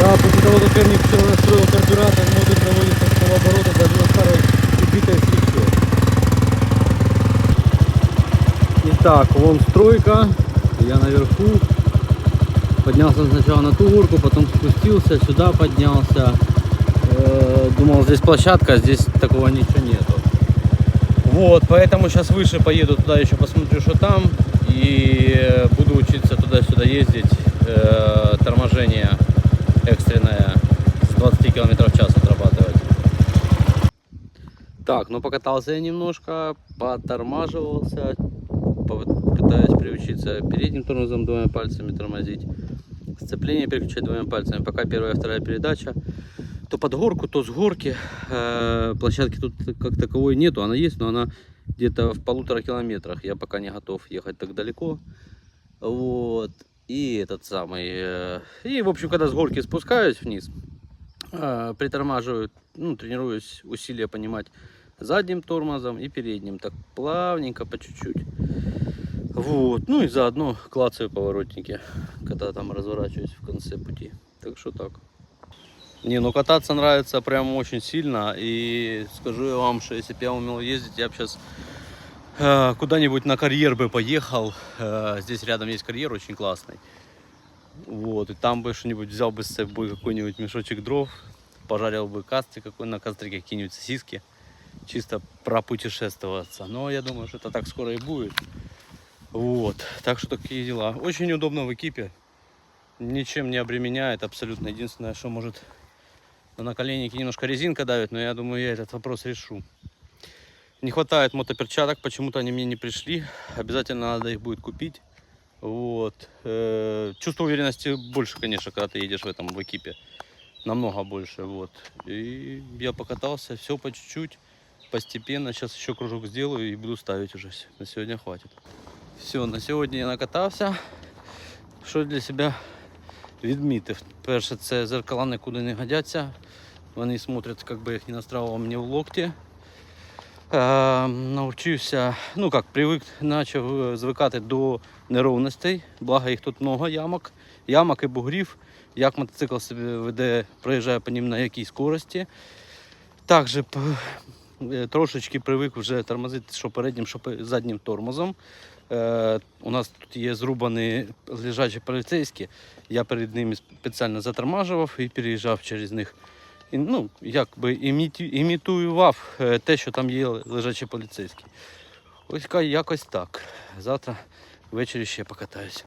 Да, после того, как мне вчера настроил карбюратор, мотор заводится с полуоборота даже на старой убитой свече. Итак, вон стройка, я наверху. Поднялся сначала на ту горку, потом спустился, сюда поднялся. Э, Думал, здесь площадка, а здесь такого ничего нету. Вот, поэтому сейчас выше поеду туда еще посмотрю, что там. И э, буду учиться туда-сюда ездить. Э, торможение экстренное с 20 км в час отрабатывать. Так, ну покатался я немножко, потормаживался, по- пытаюсь приучиться передним тормозом двумя пальцами тормозить, сцепление переключать двумя пальцами, пока первая и вторая передача. То под горку, то с горки. Э, Площадки тут как таковой нету, она есть, но она где-то в полутора километрах. Я пока не готов ехать так далеко. Вот. И этот самый. э, И, в общем, когда с горки спускаюсь вниз, э, притормаживаю, ну, тренируюсь усилия понимать задним тормозом и передним. Так плавненько, по чуть-чуть. Вот. Ну и заодно клацаю поворотники, когда там разворачиваюсь в конце пути. Так что так. Не, ну кататься нравится прям очень сильно. И скажу я вам, что если бы я умел ездить, я бы сейчас куда-нибудь на карьер бы поехал. Э, здесь рядом есть карьер очень классный. Вот, и там бы что-нибудь взял бы с собой какой-нибудь мешочек дров, пожарил бы кастры какой на кастре какие-нибудь сосиски, чисто пропутешествоваться. Но я думаю, что это так скоро и будет. Вот, так что такие дела. Очень удобно в экипе, ничем не обременяет, абсолютно. Единственное, что может на наколенники немножко резинка давит, но я думаю, я этот вопрос решу. Не хватает мотоперчаток, почему-то они мне не пришли. Обязательно надо их будет купить. Вот. Э, Чувство уверенности больше, конечно, когда ты едешь в этом в экипе. Намного больше. Вот. И я покатался, все по чуть-чуть, постепенно. Сейчас еще кружок сделаю и буду ставить уже. всё. На сегодня хватит. Все, на сьогодні я накатався. Що для себе відмітив? Перше, це зеркала нікуди не годяться. Вони смотрять, як би їх не настраював мені в локті. Е, навчився, ну як, привик, почав е, звикати до неровностей, благо їх тут много ямок, ямок і бугрів, як мотоцикл себе веде, проїжджає по ним на якій скорості. Також е, трошечки привик вже тормозити що переднім, що заднім тормозом. Е, у нас тут є зрубані лежачі поліцейські. Я перед ними спеціально затормажував і переїжджав через них. І, ну, якби іміті, імітував е, те, що там є лежачі поліцейські. Ось ка- якось так. Завтра ввечері ще покатаюся.